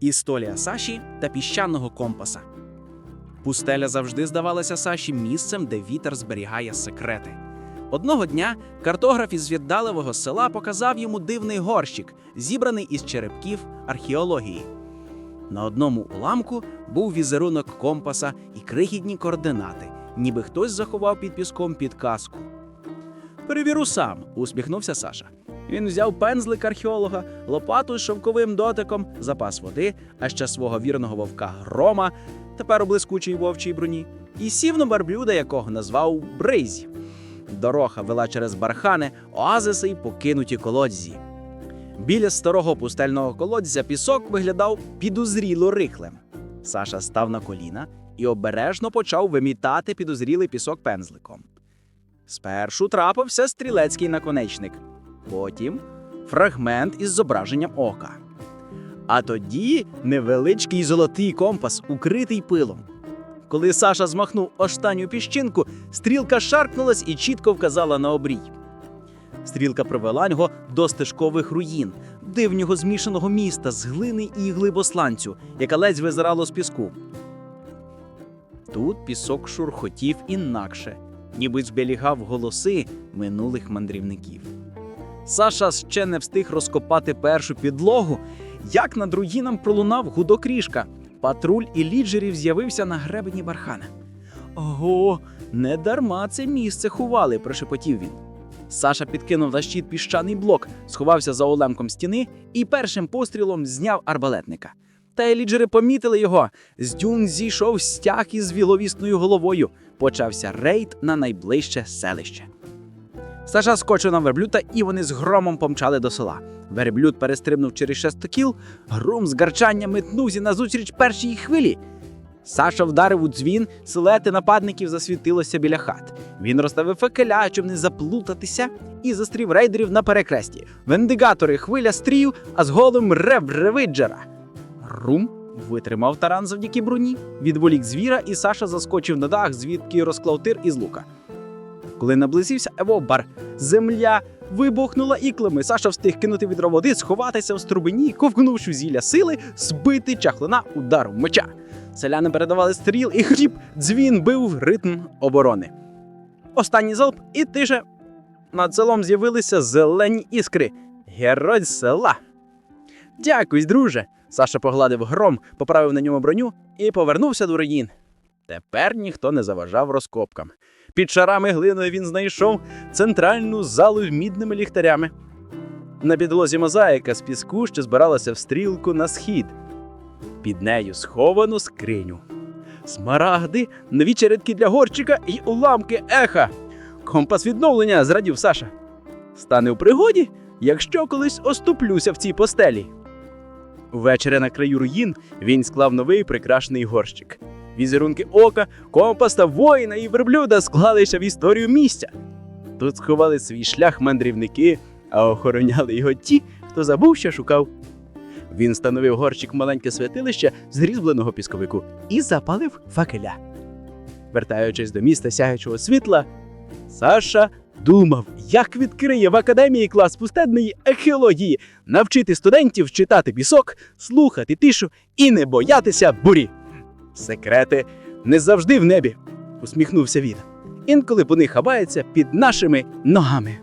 Історія Саші та піщаного компаса. Пустеля завжди здавалася Саші місцем, де вітер зберігає секрети. Одного дня картограф із віддаливого села показав йому дивний горщик, зібраний із черепків археології. На одному уламку був візерунок компаса і крихітні координати, ніби хтось заховав під піском підказку. Перевіру сам, усміхнувся Саша. Він взяв пензлик археолога, лопату з шовковим дотиком, запас води, а ще свого вірного вовка грома, тепер у блискучій вовчій броні, і сів на барблюда, якого назвав Брейзі. Дорога вела через бархани, оазиси й покинуті колодзі. Біля старого пустельного колодця пісок виглядав підозріло рихлим. Саша став на коліна і обережно почав вимітати підозрілий пісок пензликом. Спершу трапився стрілецький наконечник, потім фрагмент із зображенням ока. А тоді невеличкий золотий компас, укритий пилом. Коли Саша змахнув останню піщинку, стрілка шаркнулась і чітко вказала на обрій. Стрілка привела його до стежкових руїн, дивнього змішаного міста з глини і глибосланцю, яка ледь визирало з піску. Тут пісок шурхотів інакше, ніби зберігав голоси минулих мандрівників. Саша ще не встиг розкопати першу підлогу, як над руїном пролунав гудокрішка. Патруль і ліджерів з'явився на гребені бархана. Ого, не дарма це місце ховали, прошепотів він. Саша підкинув на щит піщаний блок, сховався за олемком стіни і першим пострілом зняв арбалетника. Та й ліджери помітили його. З дюн зійшов стяг із віловісною головою. Почався рейд на найближче селище. Саша скочив на верблюда, і вони з громом помчали до села. Верблюд перестрибнув через шестокіл, гром з гарчанням метнувся назустріч першій хвилі. Саша вдарив у дзвін, силуети нападників засвітилося біля хат. Він розставив факеля, щоб не заплутатися, і застрів рейдерів на перекресті. Вендигатори хвиля стрів, а з голим рев ревиджера. Рум витримав таран завдяки броні, відволік звіра, і Саша заскочив на дах, звідки розклав тир із лука. Коли наблизився Евобар, земля вибухнула іклами. Саша встиг кинути відро води, сховатися в струбині, ковкнувши зілля сили, збити чахлина ударом меча. Селяни передавали стріл і хріп, дзвін бив ритм оборони. Останній залп і тише. Над селом з'явилися зелені іскри. Герой села. Дякуй, друже. Саша погладив гром, поправив на ньому броню і повернувся до руїн. Тепер ніхто не заважав розкопкам. Під шарами глиною він знайшов центральну залу мідними ліхтарями. На підлозі мозаїка з піску, що збиралася в стрілку на схід. Під нею сховану скриню. Смарагди, нові чередки для горчика і уламки еха. Компас відновлення, зрадів Саша. Стане у пригоді, якщо колись оступлюся в цій постелі. Ввечері на краю руїн він склав новий прикрашений горщик. Візерунки ока, компас та воїна і верблюда склалися в історію місця. Тут сховали свій шлях мандрівники, а охороняли його ті, хто забув, що шукав. Він становив горщик маленьке святилище з різьбленого пісковику і запалив факеля. Вертаючись до міста сяючого світла, Саша думав, як відкриє в академії клас пустедної археології навчити студентів читати пісок, слухати тишу і не боятися бурі. Секрети не завжди в небі, усміхнувся він. Інколи вони хабаються під нашими ногами.